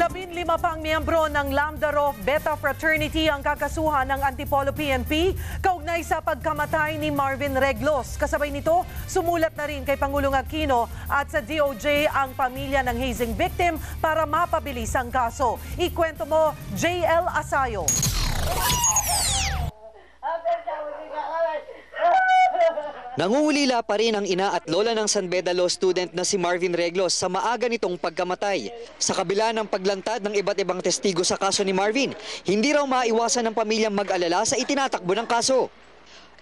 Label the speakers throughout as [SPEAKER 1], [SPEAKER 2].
[SPEAKER 1] Labin lima pang miyembro ng Lambda Rho Beta Fraternity ang kakasuhan ng Antipolo PNP kaugnay sa pagkamatay ni Marvin Reglos. Kasabay nito, sumulat na rin kay Pangulong Aquino at sa DOJ ang pamilya ng hazing victim para mapabilis ang kaso. Ikwento mo, JL Asayo.
[SPEAKER 2] Nangungulila pa rin ang ina at lola ng San Beda Law student na si Marvin Reglos sa maaga nitong pagkamatay. Sa kabila ng paglantad ng iba't ibang testigo sa kaso ni Marvin, hindi raw maiwasan ng pamilyang mag-alala sa itinatakbo ng kaso.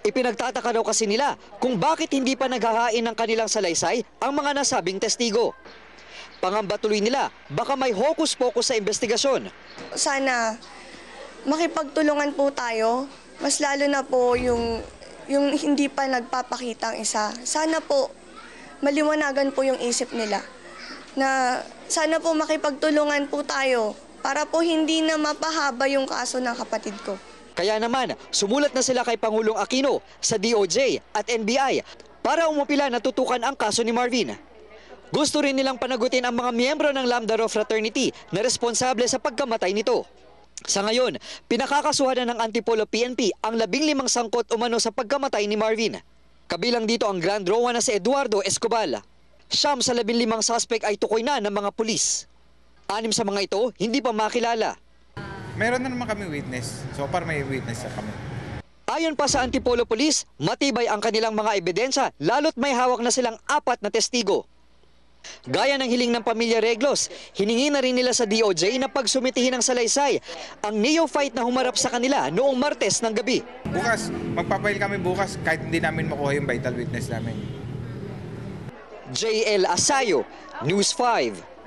[SPEAKER 2] Ipinagtataka raw kasi nila kung bakit hindi pa naghahain ng kanilang salaysay ang mga nasabing testigo. Pangamba tuloy nila, baka may hokus-pokus sa investigasyon.
[SPEAKER 3] sana makipagtulungan po tayo. Mas lalo na po yung, yung hindi pa nagpapakita ang isa. Sana po maliwanagan po yung isip nila. Na sana po makipagtulungan po tayo para po hindi na mapahaba yung kaso ng kapatid ko.
[SPEAKER 2] Kaya naman, sumulat na sila kay Pangulong Aquino sa DOJ at NBI para umapila na tutukan ang kaso ni Marvin. Gusto rin nilang panagutin ang mga miyembro ng Lambda Rho Fraternity na responsable sa pagkamatay nito. Sa ngayon, pinakakasuhan na ng Antipolo PNP ang labing limang sangkot umano sa pagkamatay ni Marvin. Kabilang dito ang Grand Rowan na si Eduardo Escobar. Siyam sa labing limang suspect ay tukoy na ng mga pulis. Anim sa mga ito, hindi pa makilala.
[SPEAKER 4] Meron na naman kami witness. So far may witness na kami.
[SPEAKER 2] Ayon pa sa Antipolo Police, matibay ang kanilang mga ebidensya lalo't may hawak na silang apat na testigo. Gaya ng hiling ng pamilya Reglos, hiningi na rin nila sa DOJ na pagsumitihin ng salaysay ang neophyte na humarap sa kanila noong Martes ng gabi.
[SPEAKER 4] Bukas, magpapail kami bukas kahit hindi namin makuha yung vital witness namin.
[SPEAKER 2] JL Asayo, News 5.